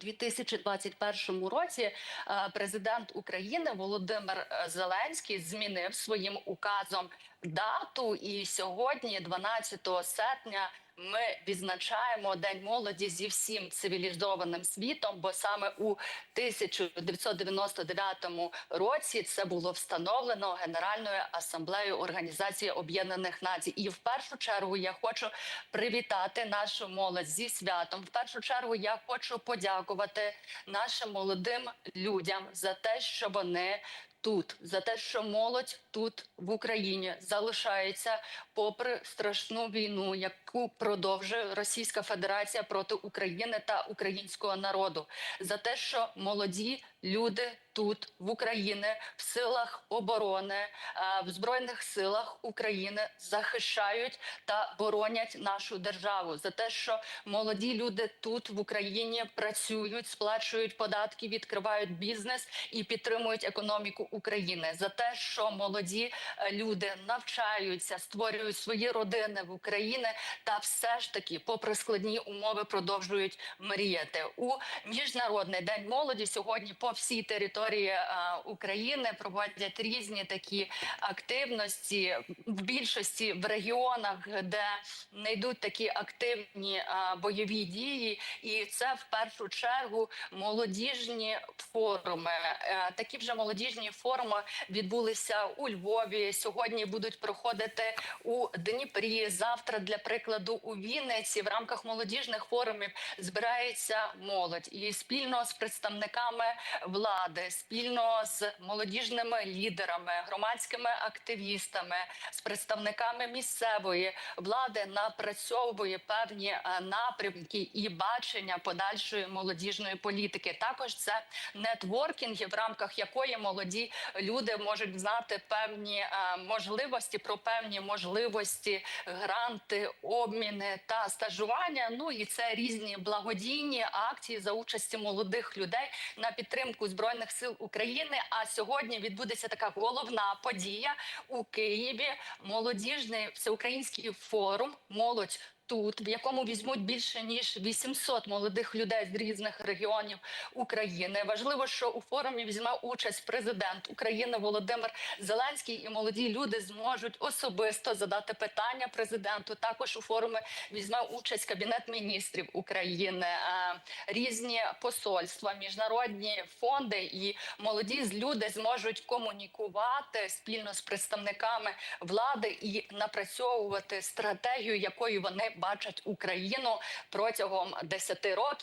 2021 році е, президент України Володимир е, Зеленський змінив своїм указом дату. І сьогодні, 12 серпня, ми відзначаємо День молоді зі всім цивілізованим світом, бо саме у 1999 році це було встановлено Генеральною асамблеєю Організації Об'єднаних Націй. І в першу чергу я хочу привітати нашу молодь зі святом. В першу чергу я хочу подякувати нашим молодим людям за те, що вони. Тут за те, що молодь тут в Україні залишається попри страшну війну, яку продовжує Російська Федерація проти України та українського народу, за те, що молоді люди тут в Україні в силах оборони, е, в збройних силах України захищають та боронять нашу державу, за те, що молоді люди тут в Україні працюють, сплачують податки, відкривають бізнес і підтримують економіку України, за те, що молоді е, люди навчаються, створюють свої родини в Україні та все ж таки, попри складні умови, продовжують мріяти у міжнародний день молоді. Сьогодні по всій території е, України проводять різні такі активності в більшості в регіонах, де не йдуть такі активні е, бойові дії, і це в першу чергу молодіжні форуми. Такі вже молодіжні форуми відбулися у Львові. Сьогодні будуть проходити у Дніпрі. Завтра, для прикладу, у Вінниці в рамках молодіжних форумів збирається молодь і спільно з представниками влади, спільно з молодіжними лідерами, громадськими активістами, з представниками місцевої влади напрацьовує певні е, напрямки і бачення подальшої молодіжної політики. Також це нетворкінги, в рамках якої молоді люди можуть знати певні е, можливості про певні можливості, гранти, обміни та стажування. Ну і це різні благодійні акції за участі молодих людей на підтримку збройних сил України. А сьогодні відбудеться така головна подія у Києві. Молодіжний всеукраїнський форум Молодь. Тут в якому візьмуть більше ніж 800 молодих людей з різних регіонів України. Важливо, що у форумі візьме участь президент України Володимир Зеленський, і молоді люди зможуть особисто задати питання президенту. Також у форумі візьме участь кабінет міністрів України, е, різні посольства, міжнародні фонди і молоді люди зможуть комунікувати спільно з представниками влади і напрацьовувати стратегію, якою вони бачать Україну протягом 10 років.